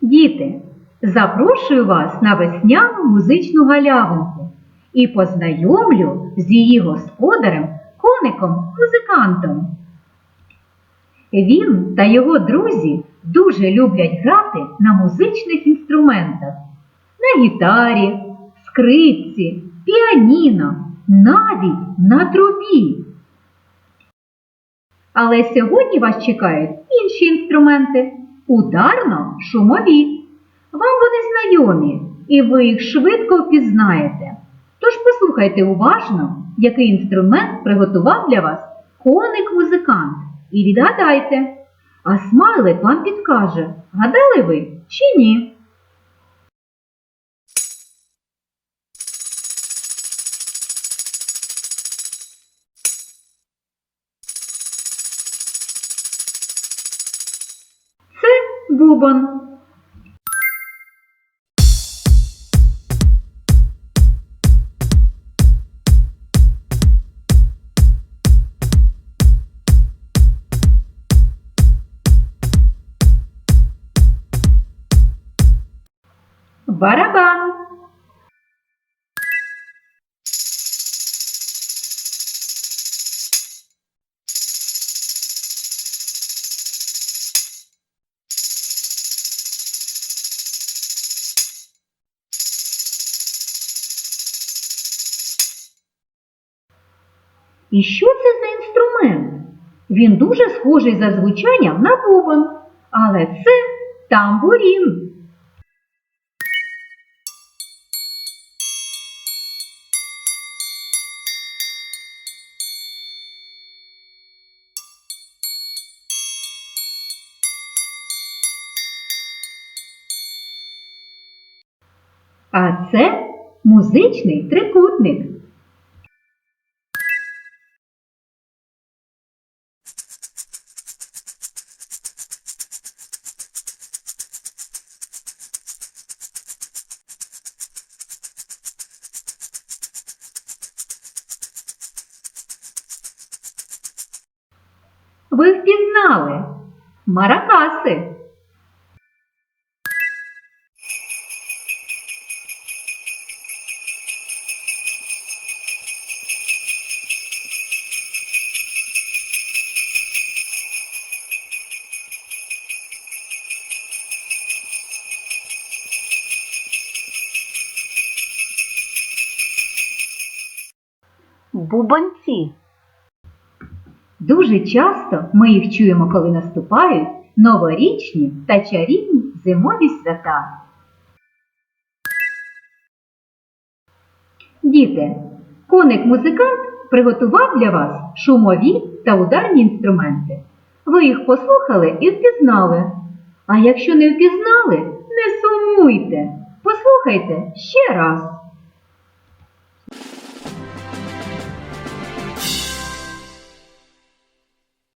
Діти, запрошую вас на весняну музичну галявинку і познайомлю з її господарем, коником-музикантом. Він та його друзі дуже люблять грати на музичних інструментах на гітарі, скрипці, піаніно, навіть на трубі. Але сьогодні вас чекають інші інструменти ударно-шумові. Вам вони знайомі, і ви їх швидко впізнаєте. Тож послухайте уважно, який інструмент приготував для вас коник-музикант. І відгадайте, а смайлик вам підкаже, гадали ви чи ні. Бобан. Барабан. І що це за інструмент? Він дуже схожий за звучанням на бубон, але це тамбурін. А це музичний трикутник. Ви впізнали маракаси. Бубонці. Дуже часто ми їх чуємо, коли наступають новорічні та чарівні зимові свята. Діти, коник-музикант приготував для вас шумові та ударні інструменти. Ви їх послухали і впізнали. А якщо не впізнали, не сумуйте. Послухайте ще раз.